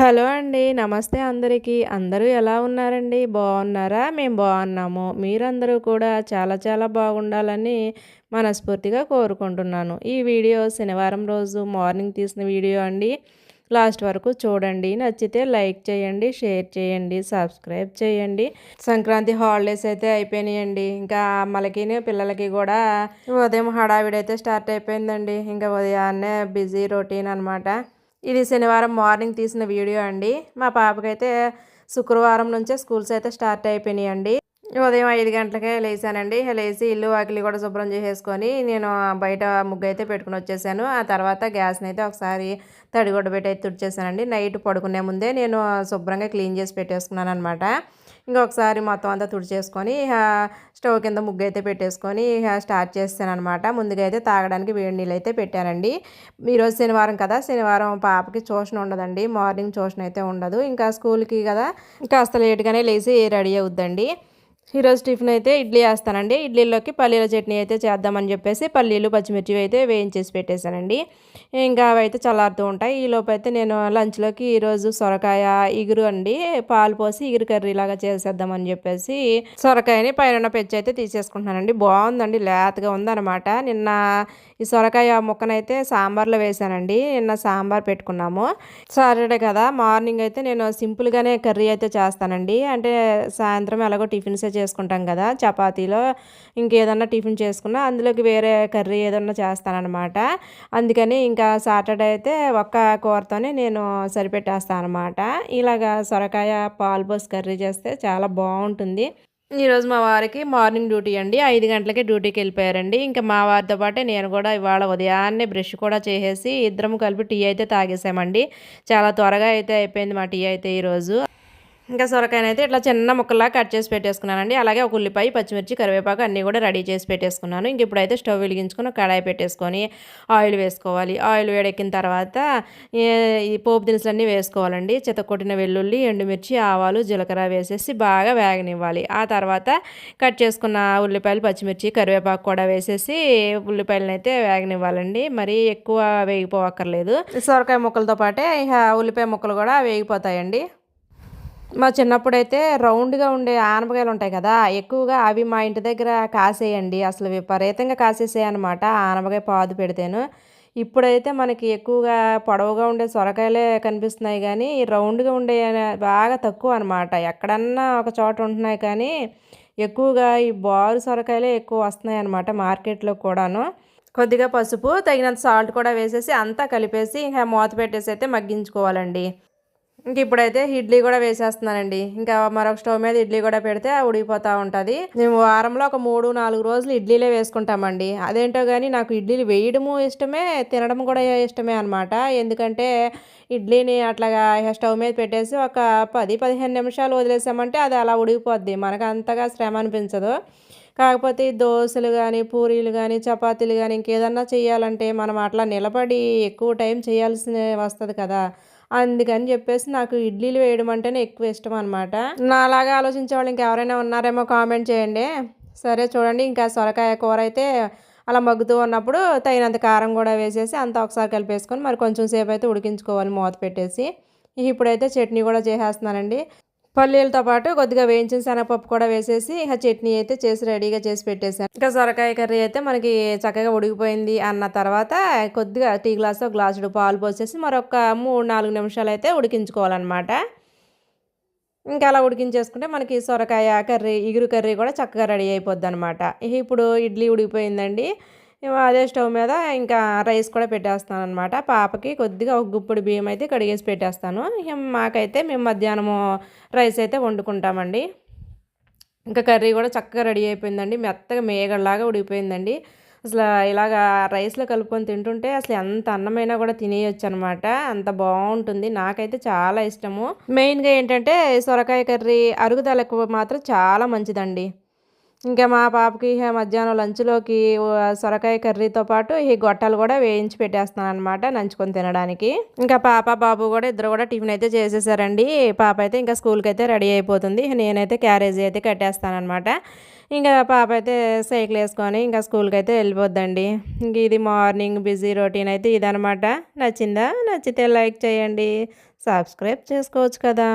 Hello అండి నమస్తే అందరికీ. అందరూ ఎలా ఉన్నారండి? బాగున్నారా? మేము బాగున్నాము. మీరందరూ కూడా చాలా చాలా బాగుండాలని మనస్ఫూర్తిగా కోరుకుంటున్నాను. ఈ వీడియో శనివారం రోజు మార్నింగ్ తీసిన వీడియో అండి. లాస్ట్ వరకు చూడండి. నచ్చితే లైక్ చేయండి షేర్ చేయండి సబ్స్క్రైబ్ చేయండి. సంక్రాంతి హాలిడేస్ అయితే అయిపోయినాయండి. ఇంకా అమ్మలకి పిల్లలకి కూడా ఉదయం హడావిడైతే స్టార్ట్ అయిపోయిందండి. ఇంకా ఉదయాన్నే బిజీ రొటీన్ అనమాట ఇది శనివారం మార్నింగ్ తీసిన వీడియో అండి. మా పాపకైతే శుక్రవారం నుంచే స్కూల్స్ అయితే స్టార్ట్ అయిపోయినాయి అండి ఉదయం ఐదు గంటలకే లేచానండి. లేచి ఇల్లు వాకిలి కూడా శుభ్రం చేసేసుకొని నేను బయట ముగ్గు అయితే పెట్టుకుని వచ్చేసాను. ఆ తర్వాత గ్యాస్ని అయితే ఒకసారి తడిగొడ్డ పెట్టి అయితే తుడిచేసానండి. నైట్ పడుకునే ముందే నేను శుభ్రంగా క్లీన్ చేసి పెట్టేసుకున్నాను అనమాట ఇంకొకసారి మొత్తం అంతా తుడిచేసుకొని స్టవ్ కింద ముగ్గు అయితే పెట్టేసుకొని స్టార్ట్ చేస్తాను అనమాట ముందుగా అయితే తాగడానికి వేడి నీళ్ళు అయితే పెట్టానండి ఈరోజు శనివారం కదా శనివారం పాపకి ట్యూషన్ ఉండదండి. మార్నింగ్ ట్యూషన్ అయితే ఉండదు. ఇంకా స్కూల్కి కదా ఇంకా కాస్త లేట్గానే లేచి రెడీ అవుద్దండి. ఈరోజు టిఫిన్ అయితే ఇడ్లీ వేస్తానండి. ఇడ్లీలోకి పల్లీల చట్నీ అయితే చేద్దామని చెప్పేసి పల్లీలు పచ్చిమిర్చి అయితే వేయించేసి పెట్టేశానండి. ఇంకా అవి అయితే చల్లారుతూ ఉంటాయి. ఈ లోపు అయితే నేను లంచ్లోకి ఈరోజు సొరకాయ ఇగురు అండి పాలు పోసి ఇగురు కర్రీ లాగా చేసేద్దామని చెప్పేసి సొరకాయని పైన పెచ్చి అయితే తీసేసుకుంటున్నానండి. బాగుందండి లేతగా ఉందన్నమాట. నిన్న ఈ సొరకాయ ముక్కనైతే సాంబార్లో వేసానండి నిన్న సాంబార్ పెట్టుకున్నాము. సాటర్డే కదా మార్నింగ్ అయితే నేను సింపుల్గానే కర్రీ అయితే చేస్తానండి. అంటే సాయంత్రం ఎలాగో టిఫిన్స్ చేసుకుంటాం కదా చపాతీలో ఇంకేదన్నా టిఫిన్ చేసుకున్నా అందులోకి వేరే కర్రీ ఏదన్నా చేస్తానమాట అందుకని ఇంకా సాటర్డే అయితే ఒక్క కూరతోనే నేను సరిపెట్టేస్తాను అనమాట ఇలాగా సొరకాయ పాల్బోస్ కర్రీ చేస్తే చాలా బాగుంటుంది. ఈరోజు మా వారికి మార్నింగ్ డ్యూటీ అండి. ఐదు గంటలకే డ్యూటీకి వెళ్ళిపోయారండి. ఇంకా మా వారితో పాటే నేను కూడా ఇవాళ ఉదయాన్నే బ్రష్ కూడా చేసేసి ఇద్దరం కలిపి టీ అయితే తాగేసామండి. చాలా త్వరగా అయితే అయిపోయింది మా టీ అయితే ఈరోజు. ఇంకా సొరకాయనైతే ఇట్లా చిన్న ముక్కలా కట్ చేసి పెట్టేసుకున్నానండి. అలాగే ఒక ఉల్లిపాయ పచ్చిమిర్చి కరివేపాకు అన్నీ కూడా రెడీ చేసి పెట్టేసుకున్నాను. ఇంక ఇప్పుడైతే స్టవ్ వెలిగించుకుని కడాయి పెట్టేసుకొని ఆయిల్ వేసుకోవాలి. ఆయిల్ వేడెక్కిన తర్వాత ఈ పోపు దినుసులన్నీ వేసుకోవాలండి. చితకొట్టిన వెల్లుల్లి ఎండుమిర్చి ఆవాలు జీలకర్ర వేసేసి బాగా వేగనివ్వాలి. ఆ తర్వాత కట్ చేసుకున్న ఉల్లిపాయలు పచ్చిమిర్చి కరివేపాకు కూడా వేసేసి ఉల్లిపాయలను అయితే వేగనివ్వాలండి. మరీ ఎక్కువ వేగిపోవక్కర్లేదు. సొరకాయ ముక్కలతో పాటే ఉల్లిపాయ ముక్కలు కూడా వేగిపోతాయండి. మా చిన్నప్పుడైతే రౌండ్గా ఉండే ఆనపకాయలు ఉంటాయి కదా ఎక్కువగా అవి మా ఇంటి దగ్గర కాసేయండి. అసలు విపరీతంగా కాసేసాయి అనమాట ఆనపకాయ పాదు పెడితేను. ఇప్పుడైతే మనకి ఎక్కువగా పొడవుగా ఉండే సొరకాయలే కనిపిస్తున్నాయి కానీ రౌండ్గా ఉండే బాగా తక్కువ అనమాట ఎక్కడన్నా ఒక చోట ఉంటున్నాయి కానీ ఎక్కువగా ఈ బారు సొరకాయలే ఎక్కువ వస్తున్నాయి అనమాట మార్కెట్లో కూడాను. కొద్దిగా పసుపు తగినంత సాల్ట్ కూడా వేసేసి అంతా కలిపేసి ఇంకా మూత పెట్టేసి అయితే మగ్గించుకోవాలండి. ఇంక ఇప్పుడైతే ఇడ్లీ కూడా వేసేస్తున్నానండి. ఇంకా మరొక స్టవ్ మీద ఇడ్లీ కూడా పెడితే ఉడికిపోతూ ఉంటుంది. మేము వారంలో ఒక మూడు నాలుగు రోజులు ఇడ్లీలే వేసుకుంటామండి. అదేంటో కానీ నాకు ఇడ్లీలు వేయడము ఇష్టమే తినడం కూడా ఇష్టమే అనమాట ఎందుకంటే ఇడ్లీని అట్లాగా స్టవ్ మీద పెట్టేసి ఒక పది పదిహేను నిమిషాలు వదిలేసామంటే అది అలా ఉడికిపోద్ది. మనకు అంతగా శ్రమ అనిపించదు. కాకపోతే దోశలు కానీ పూరీలు కానీ చపాతీలు కానీ ఇంకేదన్నా చేయాలంటే మనం అట్లా నిలబడి ఎక్కువ టైం చేయాల్సి వస్తుంది కదా. అందుకని చెప్పేసి నాకు ఇడ్లీలు వేయడం అంటేనే ఎక్కువ ఇష్టం అనమాట నాలాగా ఆలోచించే వాళ్ళు ఇంకెవరైనా ఉన్నారేమో కామెంట్ చేయండి. సరే చూడండి ఇంకా సొరకాయ కూర అయితే అలా మగ్గుతూ ఉన్నప్పుడు తగినంత కారం కూడా వేసేసి అంతా ఒకసారి కలిపేసుకొని మరి కొంచెం సేపు అయితే ఉడికించుకోవాలి మూత పెట్టేసి. ఇప్పుడైతే చట్నీ కూడా చేసేస్తున్నానండి. పల్లీలతో పాటు కొద్దిగా వేయించిన శనగపప్పు కూడా వేసేసి ఇక చట్నీ అయితే చేసి రెడీగా చేసి పెట్టేశాను. ఇంకా సొరకాయ కర్రీ అయితే మనకి చక్కగా ఉడికిపోయింది అన్న తర్వాత కొద్దిగా టీ గ్లాస్ గ్లాసుడు పాలు పోసేసి మరొక మూడు నాలుగు నిమిషాలు అయితే ఉడికించుకోవాలన్నమాట. ఇంకా అలా ఉడికించేసుకుంటే మనకి సొరకాయ కర్రీ ఇగురు కర్రీ కూడా చక్కగా రెడీ అయిపోద్ది అనమాట ఇప్పుడు ఇడ్లీ ఉడికిపోయిందండి. అదే స్టవ్ మీద ఇంకా రైస్ కూడా పెట్టేస్తాను అనమాట పాపకి కొద్దిగా ఒక గుప్పుడు బియ్యం అయితే కడిగేసి పెట్టేస్తాను. మాకైతే మేము మధ్యాహ్నము రైస్ అయితే వండుకుంటామండి. ఇంకా కర్రీ కూడా చక్కగా రెడీ అయిపోయిందండి. మెత్తగా మేగడలాగా ఉడికిపోయిందండి. అసలు ఇలాగా రైస్లో కలుపుకొని తింటుంటే అసలు ఎంత అన్నమైనా కూడా తినేయచ్చు అనమాట అంత బాగుంటుంది. నాకైతే చాలా ఇష్టము. మెయిన్గా ఏంటంటే సొరకాయ కర్రీ అరుగుదలకు మాత్రం చాలా మంచిదండి. ఇంకా మా పాపకి మధ్యాహ్నం లంచ్లోకి సొరకాయ కర్రీతో పాటు ఈ గొట్టాలు కూడా వేయించి పెట్టేస్తాను అనమాట నంచుకొని తినడానికి. ఇంకా పాప బాబు కూడా ఇద్దరు కూడా టిఫిన్ అయితే చేసేసారండి. పాప అయితే ఇంకా స్కూల్కి అయితే రెడీ అయిపోతుంది. నేనైతే క్యారేజీ అయితే కట్టేస్తానమాట ఇంకా పాప అయితే సైకిల్ వేసుకొని ఇంకా స్కూల్కి అయితే వెళ్ళిపోద్దండి. ఇంక ఇది మార్నింగ్ బిజీ రొటీన్ అయితే ఇదనమాట నచ్చిందా? నచ్చితే లైక్ చేయండి. సబ్స్క్రైబ్ చేసుకోవచ్చు కదా.